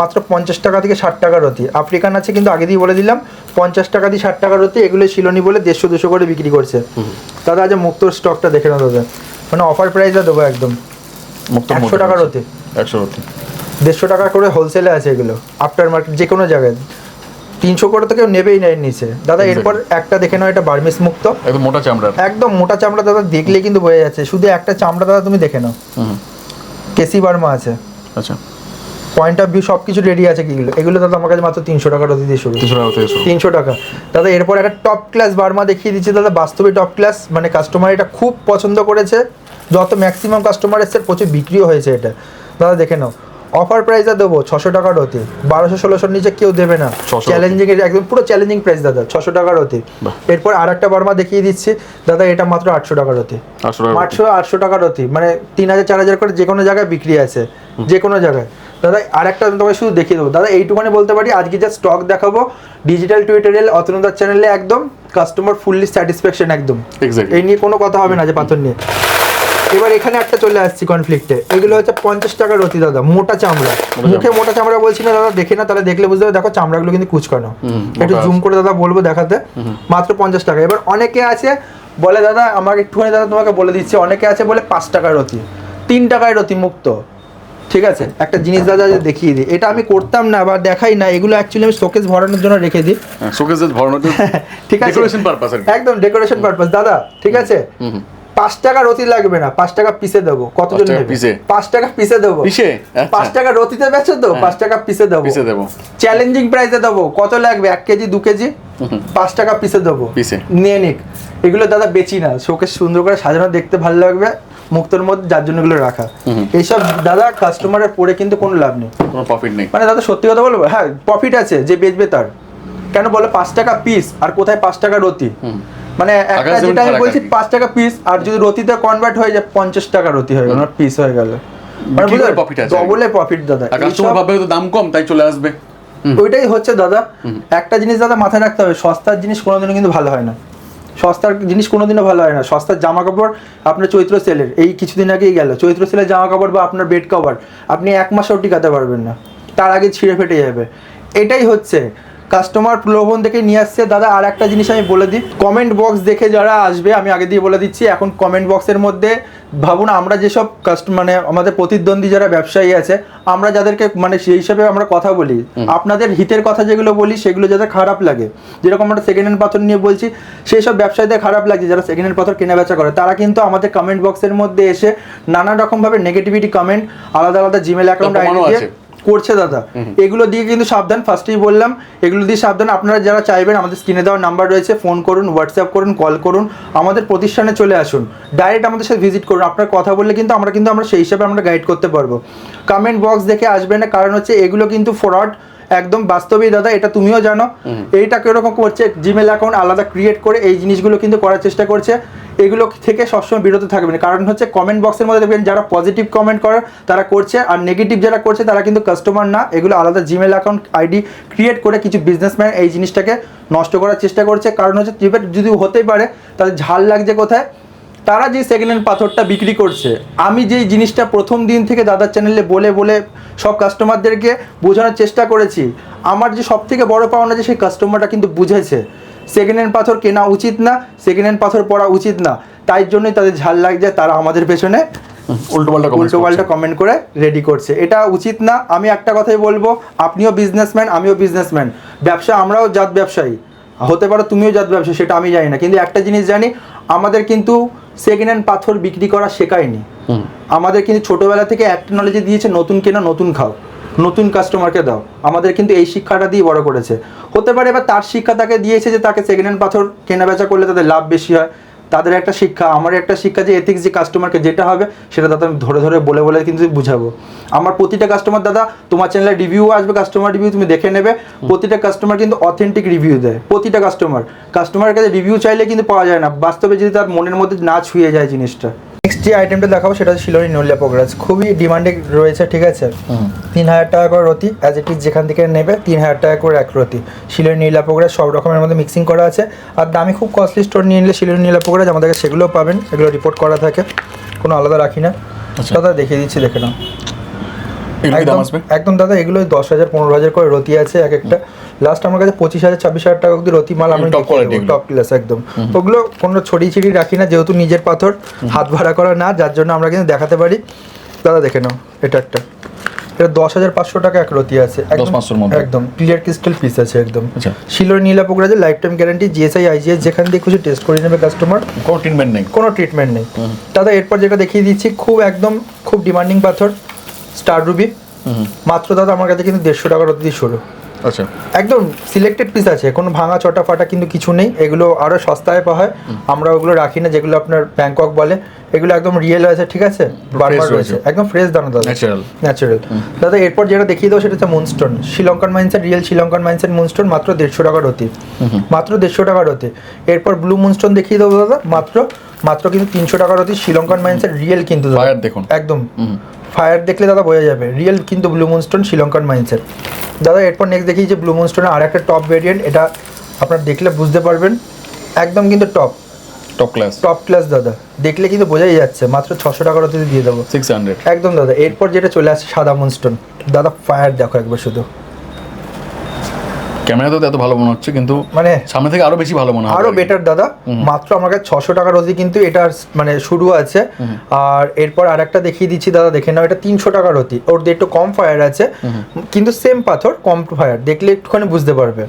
মাত্র পঞ্চাশ টাকা থেকে ষাট টাকা রতি। আফ্রিকান আছে কিন্তু আগে দিয়ে বলে দিলাম পঞ্চাশ টাকা দিয়ে ষাট টাকা রতি এগুলো শিলনি বলে দেড়শো দুশো করে বিক্রি করছে। দাদা আজ মুক্তোর স্টকটা দেখে নাও দাদা। মানে অফার প্রাইসে দেবো একদম। একশো টাকার হতে একশো হতে দেড়শো টাকা করে হোলসেলে আছে এগুলো। আফটার মার্কেট যে কোনো জায়গায়। তিনশো করে তো কেউ নেবেই নেয় নিচে। দাদা এরপর একটা দেখে নাও এটা বার্মিস মুক্ত। একদম মোটা চামড়া একদম মোটা চামড়া দাদা দেখলে কিন্তু বোঝা যাচ্ছে। শুধু একটা চামড়া দাদা তুমি দেখে নাও। কেসি বার্মা আছে। আচ্ছা। পয়েন্ট অফ ভিউ সব কিছু রেডি আছে কিগুলো এগুলো? দাদা আমার কাছে মাত্র তিনশো টাকার অতি দিয়ে শুরু। তিনশো টাকা তিনশো টাকা। দাদা এরপর একটা টপ ক্লাস বার্মা দেখিয়ে দিচ্ছে দাদা বাস্তবে টপ ক্লাস মানে কাস্টমার এটা খুব পছন্দ করেছে। যত ম্যাক্সিমাম কাস্টমার এসছে প্রচুর বিক্রিও হয়েছে এটা। দাদা দেখে নাও। অফার প্রাইসে দেবো ছশো টাকার অতি বারোশো ষোলোশোর নিচে কেউ দেবে না। 600 চ্যালেঞ্জিং এর একদম পুরো চ্যালেঞ্জিং প্রাইস দাদা ছশো টাকার অতি এরপর আর একটা বার্মা দেখিয়ে দিচ্ছি। দাদা এটা মাত্র আটশো টাকার অতি আটশো আটশো টাকার অতি মানে তিন হাজার চার হাজার করে যে কোনো জায়গায় বিক্রি আছে। যে কোনো জায়গায়। দাদা আর একটা তোমাকে শুধু দেখিয়ে দেবো। দাদা এইটুখানি বলতে পারি আজকে যা স্টক দেখাবো। ডিজিটাল টুইটারিয়াল অতনুদার চ্যানেলে একদম কাস্টমার ফুললি স্যাটিসফ্যাকশন একদম। এই নিয়ে কোনো কথা হবে না যে পাথর নিয়ে। এবার এখানে একটা চলে আসছি কনফ্লিক্টে এগুলো হচ্ছে পঞ্চাশ টাকার রতি দাদা মোটা চামড়া। মুখে মোটা চামড়া বলছি না দাদা দেখে না তাহলে দেখলে বুঝতে দেখো চামড়াগুলো কিন্তু কুচকানো। একটু জুম করে দাদা বলব দেখাতে। মাত্র পঞ্চাশ টাকা। এবার অনেকে আছে বলে দাদা আমাকে একটুখানি দাদা তোমাকে বলে দিচ্ছি অনেকে আছে বলে পাঁচ টাকার রতি। তিন টাকায় রতি মুক্ত। ঠিক আছে? একটা জিনিস দাদা দেখিয়ে দিই। এটা আমি করতাম না বা দেখাই না। এগুলো অ্যাকচুয়ালি আমি শোকেস ভরানোর জন্য রেখে দিই। শোকেসের ভরানো ঠিক আছে? ডেকোরেশন পারপাস একদম ডেকোরেশন পারপাস দাদা ঠিক আছে। পাঁচ টাকা রতি লাগবে না পাঁচ টাকা পিসে দেবো। কতজন? পিসে? পাঁচ টাকা পিসে দেবো। পিসে? আচ্ছা। পাঁচ টাকা রতিতে বেচো তো পাঁচ টাকা পিসে দেবো। পিসে দেবো। চ্যালেঞ্জিং প্রাইসে দেবো। কত লাগবে? এক কেজি দু কেজি? পাঁচ টাকা পিসে দেবো। পিসে। নিয়ে নিক। এগুলো দাদা বেচি না। শোকে সুন্দর করে সাজানো দেখতে ভালো লাগবে। মুক্তর মধ্যে যার জন্য এগুলো রাখা। এইসব দাদা কাস্টমারের পরে কিন্তু কোনো লাভ নেই। কোনো প্রফিট নেই। মানে দাদা সত্যি কথা বলব? হ্যাঁ প্রফিট আছে যে বেচবে তার। কেন বলে পাঁচ টাকা পিস আর কোথায় পাঁচ টাকা রতি? মানে একটা যেটা আমি বলছি পাঁচ টাকা পিস আর যদি রতিতে কনভার্ট হয়ে যায় পঞ্চাশ টাকা রতি হয়ে গেল পিস হয়ে গেল। মানে বিক্রি আছে। ডবলে প্রফিট দাদা। কাস্টমার ভাববে তো দাম কম তাই চলে আসবে। ওইটাই হচ্ছে দাদা। একটা জিনিস দাদা মাথায় রাখতে হবে সস্তার জিনিস কোনোদিনও কিন্তু ভালো হয় না। সস্তার জিনিস কোনোদিনও ভালো হয় না। সস্তার জামা কাপড় আপনার চৈত্র সেলের, এই কিছুদিন আগেই গেল। চৈত্র সেলের জামা কাপড় বা আপনার বেড কভার, আপনি এক মাসেও টিকাতে পারবেন না। তার আগে ছিঁড়ে ফেটে যাবে। এটাই হচ্ছে কাস্টমার প্রলোভন দেখে নিয়ে আসছে। দাদা আর একটা জিনিস আমি বলে দিই। কমেন্ট বক্স দেখে যারা আসবে আমি আগে দিয়ে বলে দিচ্ছি এখন কমেন্ট বক্সের মধ্যে ভাবুন আমরা যেসব কাস্ট মানে আমাদের প্রতিদ্বন্দ্বী যারা ব্যবসায়ী আছে আমরা যাদেরকে মানে সেই হিসাবে আমরা কথা বলি আপনাদের হিতের কথা যেগুলো বলি সেগুলো যাদের খারাপ লাগে। যেরকম আমরা সেকেন্ড হ্যান্ড পাথর নিয়ে বলছি সেই সব ব্যবসায়ীদের খারাপ লাগছে যারা সেকেন্ড হ্যান্ড পাথর কেনা বেচা করে। তারা কিন্তু আমাদের কমেন্ট বক্সের মধ্যে এসে নানা রকমভাবে নেগেটিভিটি কমেন্ট আলাদা আলাদা জিমেল অ্যাকাউন্ট আইডি দিয়ে। করছে দাদা। এগুলো দিয়ে কিন্তু সাবধান ফার্স্টেই বললাম এগুলো দিয়ে সাবধান। আপনারা যারা চাইবেন আমাদের স্ক্রিনে দেওয়ার নাম্বার রয়েছে ফোন করুন হোয়াটসঅ্যাপ করুন কল করুন আমাদের প্রতিষ্ঠানে চলে আসুন। ডাইরেক্ট আমাদের সাথে ভিজিট করুন। আপনার কথা বললে কিন্তু আমরা কিন্তু আমরা সেই হিসাবে আমরা গাইড করতে পারব। কমেন্ট বক্স দেখে আসবেন না কারণ হচ্ছে এগুলো কিন্তু ফ্রড একদম বাস্তবেই দাদা এটা তুমিও জানো। এইটা কীরকম করছে জিমেল অ্যাকাউন্ট আলাদা ক্রিয়েট করে এই জিনিসগুলো কিন্তু করার চেষ্টা করছে। এগুলো থেকে সবসময় বিরত থাকবেন কারণ হচ্ছে কমেন্ট বক্সের মধ্যে দেখবেন যারা পজিটিভ কমেন্ট করে তারা করছে। আর নেগেটিভ যারা করছে তারা কিন্তু কাস্টমার না। এগুলো আলাদা জিমেল অ্যাকাউন্ট আইডি ক্রিয়েট করে কিছু বিজনেসম্যান এই জিনিসটাকে নষ্ট করার চেষ্টা করছে। কারণ হচ্ছে যদি হতেই পারে তাদের ঝাল লাগছে কোথায়? তারা যে সেকেন্ড হ্যান্ড পাথরটা বিক্রি করছে আমি যেই জিনিসটা প্রথম দিন থেকে দাদার চ্যানেলে বলে বলে সব কাস্টমারদেরকে বোঝানোর চেষ্টা করেছি আমার যে সব থেকে বড় পাওনা যে সেই কাস্টমারটা কিন্তু বুঝেছে। সেকেন্ড হ্যান্ড পাথর কেনা উচিত না সেকেন্ড হ্যান্ড পাথর পড়া উচিত না তাই জন্যই তাদের ঝাল লাগছে তারা আমাদের পেছনে উল্টো পাল্টা কমেন্ট করে রেডি করছে। এটা উচিত না আমি একটা কথাই বলব আপনিও বিজনেসম্যান আমিও বিজনেসম্যান ব্যবসা আমরাও জাত ব্যবসায়ী। হতে পারো তুমিও যাত ব্যবসা সেটা আমি জানি না। কিন্তু একটা জিনিস জানি আমাদের কিন্তু সেকেন্ড হ্যান্ড পাথর বিক্রি করা শেখায়নি। আমাদের কিন্তু ছোটোবেলা থেকে একটা নলেজে দিয়েছে নতুন কেনা নতুন খাও। নতুন কাস্টমারকে দাও। আমাদের কিন্তু এই শিক্ষাটা দিয়ে বড় করেছে। হতে পারে এবার তার শিক্ষা তাকে দিয়েছে যে তাকে সেকেন্ড হ্যান্ড পাথর কেনা বেচা করলে তাদের লাভ বেশি হয়। তাদের একটা শিক্ষা আমার একটা শিক্ষা যে এথিক্স যে কাস্টমারকে যেটা হবে সেটা দাদা আমি ধরে ধরে বলে বলে কিন্তু বুঝাবো। আমার প্রতিটা কাস্টমার দাদা তোমার চ্যানেলে রিভিউ আসবে কাস্টমার রিভিউ তুমি দেখে নেবে। প্রতিটা কাস্টমার কিন্তু অথেন্টিক রিভিউ দেয় প্রতিটা কাস্টমার কাস্টমারের কাছে রিভিউ চাইলে কিন্তু পাওয়া যায় না। বাস্তবে যদি তার মনের মধ্যে না ছুঁয়ে যায় জিনিসটা। নেক্সট যে আইটেমটা দেখাবো সেটা হচ্ছে শিলরি নলিয়া পোকরাজ খুবই ডিমান্ডে রয়েছে ঠিক আছে? তিন হাজার টাকা করে রতি অ্যাজ ইট ইজ যেখান থেকে নেবে তিন হাজার টাকা করে এক রতি। শিলরি নীলা পোকরাজ সব রকমের মধ্যে মিক্সিং করা আছে। আর দামি খুব কস্টলি স্টোর নিয়ে নিলে শিলরি নীলা পোকরাজ আমাদের কাছে সেগুলোও পাবেন সেগুলো রিপোর্ট করা থাকে। কোনো আলাদা রাখি না। আচ্ছা। দাদা দেখিয়ে দিচ্ছি দেখে নাও। এগুলো একদম দাদা এগুলো দশ হাজার পনেরো হাজার করে রতি আছে এক একটা। লাস্ট আমার কাছে পঁচিশ হাজার ছাব্বিশ হাজার টাকা অব্দি রতি মাল আমি। টপ ক্লাস একদম। ওগুলো কোনো ছড়িয়ে ছিড়িয়ে রাখি না যেহেতু নিজের পাথর হাত ভাড়া করা না যার জন্য আমরা কিন্তু দেখাতে পারি। দাদা দেখে নাও এটা একটা। এটা দশ হাজার পাঁচশো টাকা এক রতি আছে। একদম- 10,500 র মধ্যে। ক্লিয়ার ক্রিস্টাল পিস আছে একদম। আচ্ছা। শিলোর নীলা পোকরাজের life time guarantee GSI IGS যেখান দিয়ে খুশি টেস্ট করে নেবে কাস্টমার কোনো ট্রিটমেন্ট নেই। কোনো ট্রিটমেন্ট নেই। দাদা এরপর যেটা দেখিয়ে দিচ্ছি খুব একদম খুব ডিমান্ডিং পাথর স্টার রুবি মাত্র দাদা আমার কাছে কিন্তু দেড়শো টাকার অতি শুরু। আচ্ছা। একদম সিলেক্টেড পিস আছে কোনো ভাঙা চটা ফাটা কিন্তু কিছু নেই এগুলো আরও সস্তায় পাওয়া হয়। আমরা ওগুলো রাখি না যেগুলো আপনার ব্যাংকক বলে এগুলো একদম রিয়েল আছে ঠিক আছে? বারবার রয়েছে। একদম ফ্রেশ দানা দাদা Natural. ন্যাচারাল দাদা এরপর যেটা দেখিয়ে দেবো সেটা হচ্ছে মুনস্টোন শ্রীলঙ্কান মাইন্সের রিয়েল শ্রীলঙ্কান মাইন্সের মুনস্টোন মাত্র দেড়শো টাকার অতি। মাত্র দেড়শো টাকার অতি। এরপর ব্লু মুনস্টোন দেখিয়ে দেবো দাদা মাত্র মাত্র কিন্তু তিনশো টাকার অতি শ্রীলঙ্কান মাইন্সের রিয়েল কিন্তু। Fire দেখুন। একদম। ফায়ার দেখলে দাদা বোঝা যাবে। রিয়েল কিন্তু ব্লু মুনস্টোন শ্রীলঙ্কান মাইন্সের। দাদা এরপর নেক্সট দেখি যে ব্লু মুনস্টোনের আর একটা টপ ভেরিয়েন্ট এটা আপনার দেখলে বুঝতে পারবেন। একদম কিন্তু top top class top class দাদা। দেখলে কিন্তু বোঝাই যাচ্ছে। মাত্র ছশো টাকার অতিথি দিয়ে দেবো। সিক্স হান্ড্রেড একদম দাদা। এরপর যেটা চলে আসছে সাদা মুনস্টোন দাদা ফায়ার দেখো একবার শুধু। ক্যামেরাতেও তো এত ভালো মনে হচ্ছে কিন্তু মানে সামনে থেকে আরও বেশি ভালো মনে হয় আরও বেটার দাদা। মাত্র আমার কাছে ছশো টাকার অতি কিন্তু এটার মানে শুরু আছে। আর এরপর আরেকটা দেখিয়ে দিচ্ছি দাদা দেখে নাও এটা তিনশো টাকার অতি ওর একটু কম ফায়ার আছে কিন্তু সেম পাথর কম ফায়ার দেখলে একটুখানি বুঝতে পারবে।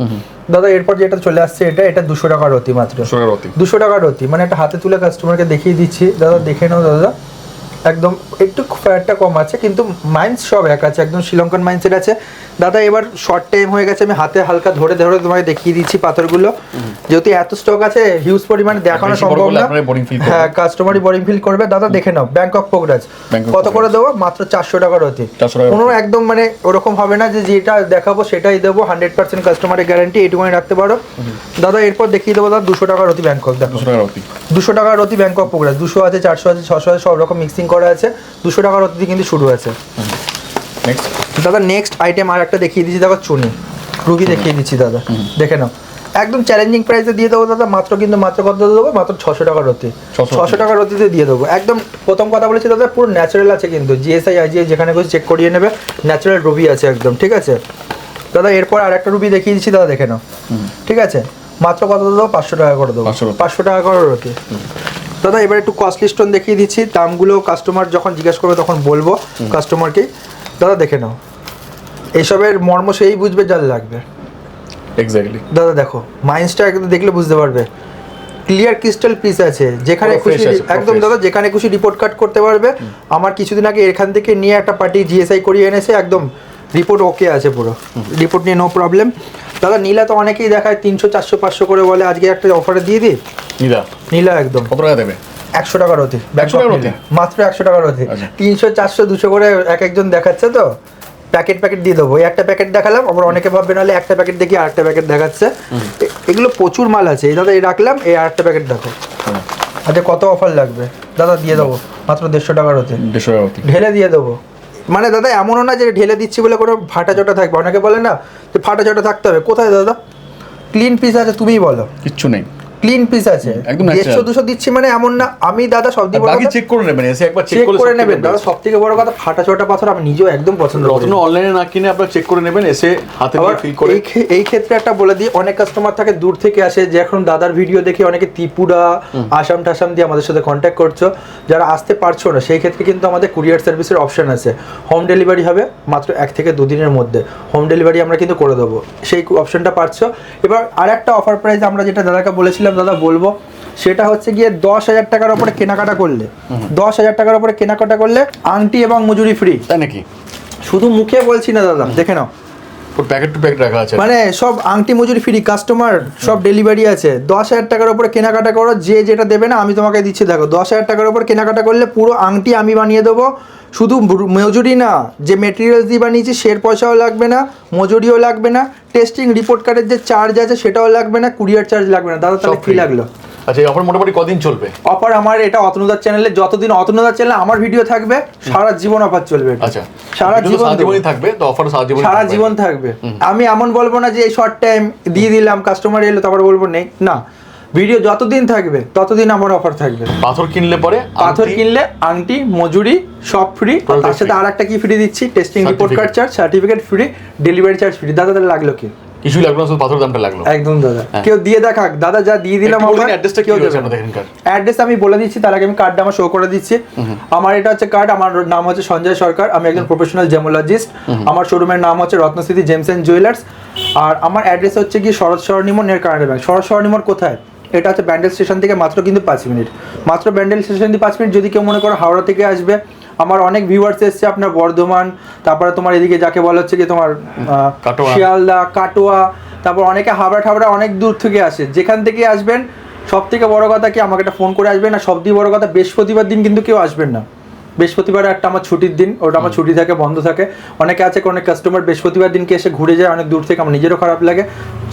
দাদা এরপর যেটা চলে আসছে এটা এটা দুশো টাকার অতি মাত্র। দুশো টাকার অতি মানে একটা হাতে তুলে কাস্টমারকে দেখিয়ে দিচ্ছি। দাদা দেখে নাও দাদা। একদম একটু ফায়ারটা কম আছে কিন্তু মাইন্স সব এক আছে একদম শ্রীলঙ্কান মাইন্সের আছে। দাদা এবার শর্ট টাইম হয়ে গেছে আমি হাতে হালকা ধরে ধরে তোমাকে দেখিয়ে দিচ্ছি পাথরগুলো। যেহেতু এত স্টক আছে হিউজ পরিমাণে দেখানো সম্ভব না। হ্যাঁ কাস্টমারই বোরিং ফিল করবে। দাদা দেখে নাও ব্যাংকক পোকরাজ কত করে দেবো? মাত্র চারশো টাকার অতি। কোনো একদম মানে ওরকম হবে না যে যেটা দেখাবো সেটাই দেবো। হান্ড্রেড পার্সেন্ট কাস্টমারের গ্যারান্টি এইটুকুনি রাখতে পারো। দাদা এরপর দেখিয়ে দেবো দাদা দুশো টাকার অতি ব্যাংকক দেখো। দুশো টাকার অতি। ব্যাংকক প্রোগ্রাস দুশো আছে চারশো আছে ছশো আছে সব রকম মিক্সিং করা আছে। দুশো টাকার অতিথি কিন্তু শুরু আছে দাদা নেক্সট আইটেম আর একটা দেখিয়ে দিচ্ছি। দেখো চুনি। রুগী দেখিয়ে দিচ্ছি দাদা। দেখে নাও। একদম চ্যালেঞ্জিং প্রাইসে দিয়ে দেবো দাদা। মাত্র কিন্তু মাত্র কত দেবো? মাত্র ছশো টাকার অতি ছশো টাকার অতিতে দিয়ে দেবো। একদম প্রথম কথা বলেছি দাদা পুরো ন্যাচারাল আছে কিন্তু। জিএসআই আইজিআই যেখানে খুশি চেক করিয়ে নেবে। ন্যাচারাল রুবি আছে একদম ঠিক আছে? দাদা এরপর আর একটা রুবি দেখিয়ে দিচ্ছি দাদা দেখে নাও। ঠিক আছে? মাত্র কত দেবো? পাঁচশো টাকা করে দেবো। পাঁচশো টাকা। করে রতি দাদা এবার একটু কস্টলি স্টোন দেখিয়ে দিচ্ছি। দামগুলো কাস্টমার যখন জিজ্ঞেস করবে তখন বলব কাস্টমারকে দাদা দেখে নাও। এইসবের মর্ম সেই বুঝবে যার লাগবে। এক্স্যাক্টলি দাদা দেখো মাইন্সটা একদম দেখলে বুঝতে পারবে। ক্লিয়ার ক্রিস্টাল পিস আছে। যেখানে খুশি একদম দাদা যেখানে খুশি রিপোর্ট কাট করতে পারবে। আমার কিছুদিন আগে এখান থেকে নিয়ে একটা পার্টি জিএসআই করিয়ে এনেছে একদম রিপোর্ট ওকে আছে পুরো। রিপোর্ট নিয়ে নো প্রবলেম দাদা নীলা তো অনেকেই দেখায় তিনশো চারশো পাঁচশো করে বলে আজকে একটা অফারে দিয়ে দিই। নিদা। নীলা একদম। কত টাকা দেবে? একশো টাকার অতি। 100 টাকার অতি? মাত্র একশো টাকার অতি। আচ্ছা। তিনশো চারশো দুশো করে এক একজন দেখাচ্ছে তো? প্যাকেট প্যাকেট দিয়ে দেবো। এই একটা প্যাকেট দেখালাম আবার অনেকে ভাববে নাহলে একটা প্যাকেট দেখি আর একটা প্যাকেট দেখাচ্ছে। এগুলো প্রচুর মাল আছে। এই দাদা এই রাখলাম এই আর একটা প্যাকেট দেখো। হ্যাঁ, আচ্ছা কত অফার লাগবে? দাদা দিয়ে দেবো। মাত্র দেড়শো টাকার অতি। দেড়শো অতি। ঢেলে দিয়ে দেবো। মানে দাদা এমনও না যে ঢেলে দিচ্ছি বলে কোনো ফাটা চটা থাকবে। অনেকে বলে না যে ফাটা চটা থাকতে হবে। কোথায় দাদা? ক্লিন পিস আছে তুমিই বলো। কিচ্ছু নেই। ক্লিন পিস আছে। একদম natural। দেড়শো দুশো দিচ্ছি মানে এমন না আমি দাদা সব দিয়ে বাকি চেক করে নেবেন এসে একবার চেক করে নেবেন। দাদা best। সব থেকে বড় কথা ফাটা চোটা পাথর আমি নিজেও একদম পছন্দ করি রত্ন অনলাইনে না কিনে আপনারা চেক করে নেবেন এসে হাতে নিয়ে ফিল করে। এই ক্ষেত্রে একটা বলে দিই অনেক কাস্টমার থাকে দূর থেকে আসে যে এখন দাদার ভিডিও দেখে অনেকে ত্রিপুরা আসাম টাসাম দিয়ে আমাদের সাথে কন্ট্যাক্ট করছ। যারা আসতে পারছ না সেই ক্ষেত্রে কিন্তু আমাদের কুরিয়ার সার্ভিসের অপশন আছে। হোম ডেলিভারি হবে মাত্র এক থেকে দুদিনের মধ্যে। হোম ডেলিভারি আমরা কিন্তু করে দেবো। সেই অপশনটা পাচ্ছো এবার আর একটা অফার প্রাইস আমরা যেটা দাদাকে বলেছিলাম দাদা বলব সেটা হচ্ছে গিয়ে দশ হাজার টাকার উপরে কেনাকাটা করলে দশ হাজার টাকার উপরে কেনাকাটা করলে আংটি এবং মজুরি ফ্রি তাই নাকি? শুধু মুখে বলছি না দাদা দেখে নাও। প্যাকেট টু প্যাকেট রাখা আছে। মানে সব আংটি মজুরি ফ্রি কাস্টমার সব ডেলিভারি আছে। দশ হাজার টাকার উপরে কেনাকাটা করো যে যেটা দেবে না আমি তোমাকে দিচ্ছি দেখো দশ হাজার টাকার উপর কেনাকাটা করলে পুরো আংটি আমি বানিয়ে দেবো। শুধু মজুরি না যে মেটেরিয়ালস দিয়ে বানিয়েছি সের পয়সাও লাগবে না মজুরিও লাগবে না টেস্টিং রিপোর্ট কার্ডের যে চার্জ আছে সেটাও লাগবে না কুরিয়ার চার্জ লাগবে না। দাদা তাহলে কি লাগল? আচ্ছা এই অফার মোটামুটি কদিন চলবে? অফার আমার এটা অতনুদার চ্যানেলে যতদিন অতনুদার চ্যানেলে আমার ভিডিও থাকবে সারা জীবন অফার চলবে আচ্ছা সারা জীবন থাকবে। তো অফার সারা জীবন সারা জীবন থাকবে। আমি এমন বলব না যে এই শর্ট টাইম দিয়ে দিলাম কাস্টমার এলো তারপর বলব নেই। না ভিডিও যতদিন থাকবে ততদিন আমার অফার থাকবে। পাথর কিনলে পরে পাথর কিনলে আংটি মজুরি সব ফ্রি তার সাথে। আর একটা কি ফ্রি দিচ্ছি? Testing report card charge certificate free delivery charge free দাদা তাহলে লাগল কি? কিছুই লাগল শুধু পাথর দামটা লাগল? একদম দাদা। হ্যাঁ। কেউ দিয়ে দেখাক দাদা যা দিয়ে দিলাম আমরা অ্যাড্রেসটা কি কেউ দেবে অ্যাড্রেস আমি বলে দিচ্ছি তার আগে আমি কার্ডটা আমার শো করে দিচ্ছি। আমার এটা হচ্ছে কার্ড আমার নাম হচ্ছে সঞ্জয় সরকার আমি একজন প্রফেশনাল জেমোলজিস্ট আমার শোরুমের নাম হচ্ছে রত্নস্থিতি জেমস এন্ড জুয়েলার্স আর আমার অ্যাড্রেস হচ্ছে কি শরৎ সরনিমোর এর কানাডা ব্যাংক শরৎ সরনিমোর কোথায়? এটা হচ্ছে ব্যান্ডেল স্টেশন থেকে মাত্র কিন্তু পাঁচ মিনিট। মাত্র ব্যান্ডেল স্টেশন থেকে পাঁচ মিনিট। যদি কেউ মনে করো হাওড়া থেকে আসবে আমার অনেক ভিউয়ার্স এসছে আপনার বর্ধমান তারপরে তোমার এদিকে যাকে বলা হচ্ছে কি তোমার শিয়ালদা কাটোয়া তারপর অনেকে হাবড়া ঠাবড়া অনেক দূর থেকে আসে। যেখান থেকে আসবেন সব থেকে বড় কথা কি আমাকে একটা ফোন করে আসবেন না সব থেকে বড় কথা বৃহস্পতিবার দিন কিন্তু কেউ আসবেন না। বৃহস্পতিবার একটা আমার ছুটির দিন ওটা আমার ছুটি থাকে বন্ধ থাকে। অনেকে আছে অনেক কাস্টমার বৃহস্পতিবার দিনকে এসে ঘুরে যায় অনেক দূর থেকে আমার নিজেরও খারাপ লাগে।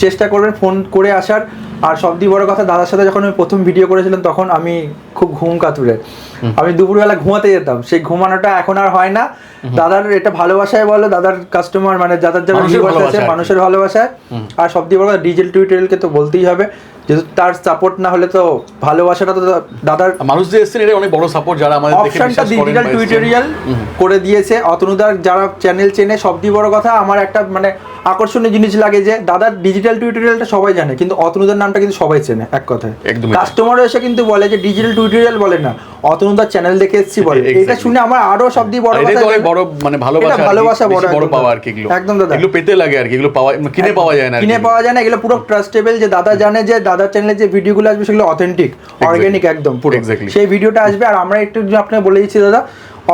চেষ্টা করবেন ফোন করে আসার। আর সব থেকে বড় কথা দাদার সাথে যখন আমি প্রথম ভিডিও করেছিলাম তখন আমি খুব ঘুম কাতুরে আমি দুপুরবেলা ঘুমাতে যেতাম। সেই ঘুমানোটা এখন আর হয় না। দাদার এটা ভালোবাসায় বলো দাদার কাস্টমার মানে দাদার যারা মানুষের আছে ভালোবাসা মানুষের ভালোবাসায়। আর সব থেকে বড় কথা ডিজিটাল টুইটারকে তো বলতেই হবে। যেহেতু তার সাপোর্ট না হলে তো ভালোবাসাটা তো দাদার মানুষ যে এসেছেন এটা অনেক বড় সাপোর্ট যারা আমাদের অপশনটা ডিজিটাল করে দিয়েছে। অতনুদার যারা চ্যানেল চেনে সবচেয়ে বড় কথা আমার একটা মানে আকর্ষণীয় জিনিস লাগে যে দাদার ডিজিটাল টুইটোরিয়ালটা সবাই জানে কিন্তু অতনুদার নামটা কিন্তু সবাই চেনে এক কথায়। কাস্টমারও এসে কিন্তু বলে যে ডিজিটাল টুইটোরিয়াল বলে না অতনুদার চ্যানেল দেখে এসেছি বলে। এটা শুনে আমার আরও সবচেয়ে বড় কথা বড় মানে ভালোবাসা ভালোবাসা বড় বড় একদম পাওয়া দাদা। আর কি এগুলো। একদম দাদা। এগুলো পেতে লাগে আর কি এগুলো পাওয়া কিনে পাওয়া যায় না কিনে পাওয়া যায় না এগুলো পুরো ট্রাস্টেবল যে দাদা জানে যে দাদার চ্যানেলে যে ভিডিওগুলো আসবে সেগুলো অথেন্টিক অর্গানিক একদম পুরো. সেই ভিডিওটা আসবে আর আমরা একটু আপনাকে বলে দিচ্ছি দাদা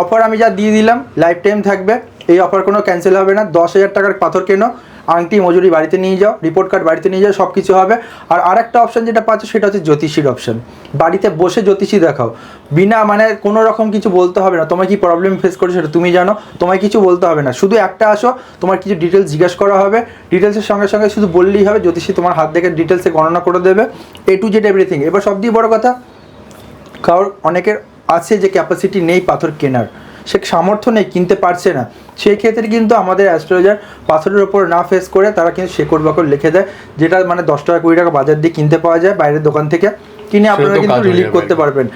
অফার আমি যা দিয়ে দিলাম লাইফ টাইম থাকবে। এই অফার কোনো ক্যান্সেল হবে না। দশ হাজার টাকার পাথর কেনো, আংটি, মজুরি বাড়িতে নিয়ে যাও রিপোর্ট কার্ড বাড়িতে নিয়ে যাও সব কিছু হবে। আর আরেকটা অপশান যেটা পাচ্ছ, সেটা হচ্ছে জ্যোতিষীর অপশন বাড়িতে বসে জ্যোতিষী দেখাও। বিনা মানে কোনো রকম কিছু বলতে হবে না। তোমার কি প্রবলেম ফেস করছ সেটা তুমি জানো, তোমায় কিছু বলতে হবে না। শুধু একটা আসো, তোমার কিছু ডিটেলস জিজ্ঞেস করা হবে। ডিটেলসের সঙ্গে সঙ্গে শুধু বললেই হবে, জ্যোতিষী তোমার হাত দেখে ডিটেলসে গণনা করে দেবে। এ টু জেড এভরিথিং এবার সব দিয়ে বড় কথা, কারোর অনেকের আছে যে ক্যাপাসিটি নেই পাথর কেনার। সে সামর্থ্য নেই কিনতে পারছে না। সেই ক্ষেত্রে কিন্তু আমাদের অ্যাস্ট্রোলজার পাথরের ওপর না ফেস করে তারা কিন্তু শেকড় বাকড় লিখে দেয় যেটা মানে দশ টাকা কুড়ি টাকা বাজার দিয়ে কিনতে পাওয়া যায় বাইরের দোকান থেকে। কিনে আপনারা কিন্তু রিলিভ করতে পারবেন।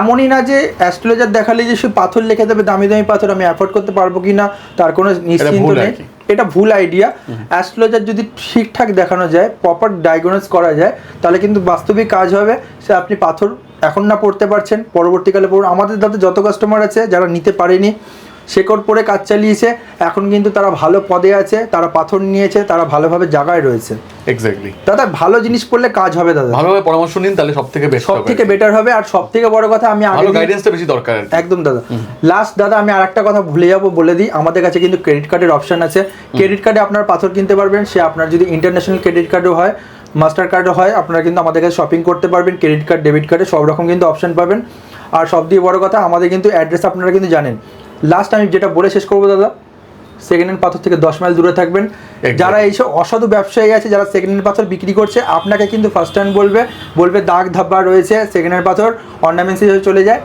এমনই না যে অ্যাস্ট্রোলজার দেখালে যে সে পাথর লিখে দেবে দামি দামি পাথর আমি অ্যাফোর্ড করতে পারব কি না তার কোনো নিশ্চিন্ত নেই। এটা ভুল আইডিয়া অ্যাস্ট্রোলজার যদি ঠিকঠাক দেখানো যায় প্রপার ডায়াগনোস করা যায় তাহলে কিন্তু বাস্তবিক কাজ হবে। সে আপনি পাথর এখন না পড়তে পারছেন পরবর্তীকালে পড়ুন। আমাদের দাদা যত কাস্টমার আছে যারা নিতে পারেনি শেকড় পরে কাজ চালিয়েছে। এখন কিন্তু তারা ভালো পদে আছে তারা পাথর নিয়েছে তারা ভালোভাবে জায়গায় রয়েছে। এক্স্যাক্টলি দাদা ভালো জিনিস পড়লে কাজ হবে দাদা। ভালোভাবে পরামর্শ নিন তাহলে সব থেকে বেস্ট সব থেকে বেটার হবে আর সব থেকে বড় কথা আমি আগে ভালো গাইডেন্সটা বেশি দরকার একদম দাদা। লাস্ট দাদা আমি আর একটা কথা ভুলে যাব বলে দিই। আমাদের কাছে কিন্তু ক্রেডিট কার্ডের অপশন আছে। ক্রেডিট কার্ডে আপনার পাথর কিনতে পারবেন সে আপনার যদি ইন্টারন্যাশনাল ক্রেডিট কার্ডও হয় মাস্টার কার্ডও হয় আপনারা কিন্তু আমাদের কাছে শপিং করতে পারবেন ক্রেডিট কার্ড ডেবিট কার্ডে সব রকম কিন্তু অপশন পাবেন। আর সব দিয়ে বড় কথা আমাদের কিন্তু অ্যাড্রেস আপনারা কিন্তু জানেন। লাস্ট আমি যেটা বলে শেষ করব দাদা সেকেন্ড হ্যান্ড পাথর থেকে দশ মাইল দূরে থাকবেন। যারা এইসব অসাধু ব্যবসায়ী আছে যারা সেকেন্ড হ্যান্ড পাথর বিক্রি করছে আপনাকে কিন্তু ফার্স্ট হ্যান্ড বলবে বলবে দাগ ধাব্বা রয়েছে সেকেন্ড হ্যান্ড পাথর অর্নামেন্টস হিসেবে চলে যায়।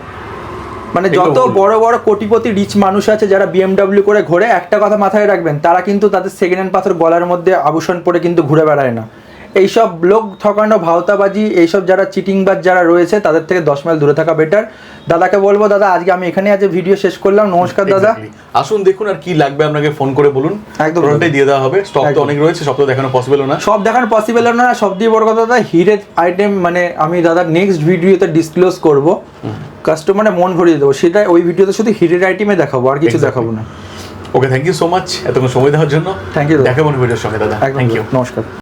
মানে যত বড় বড় কোটিপতি রিচ মানুষ আছে যারা বিএমডব্লিউ করে ঘোরে একটা কথা মাথায় রাখবেন তারা কিন্তু তাদের সেকেন্ড হ্যান্ড পাথর গলার মধ্যে আভূষণ পরে কিন্তু ঘুরে বেড়ায় না। এইসব লোক ঠকানো ভাওতাবাজি এইসব যারা চিটিংবাজ যারা রয়েছে তাদের থেকে দশ মাইল দূরে থাকা বেটার দাদাকে বলব দাদা আজকে আমি এখানে আজ ভিডিও শেষ করলাম। নমস্কার দাদা। আসুন দেখুন আর কি লাগবে আপনাকে ফোন করে বলুন। একদম। টোটালটাই দিয়ে দেওয়া হবে। স্টক তো অনেক রয়েছে সব তো দেখানো পসিবল না। সব দেখানো পসিবল না। সব দিয়ে বড় কথা দাদা হিরের আইটেম মানে আমি দাদা নেক্সট ভিডিওতে ডিসক্লোজ করব। কাস্টমারে মন ভরিয়ে দেবো। সেটা ওই ভিডিওতে শুধু হিরের আইটেমে দেখাবো আর কিছু দেখাবো না। Okay thank you so much এতক্ষণ সময় দেওয়ার জন্য। Thank you. দেখাবো ভিডিওর সঙ্গে দাদা। থ্যাংক ইউ নমস্কার।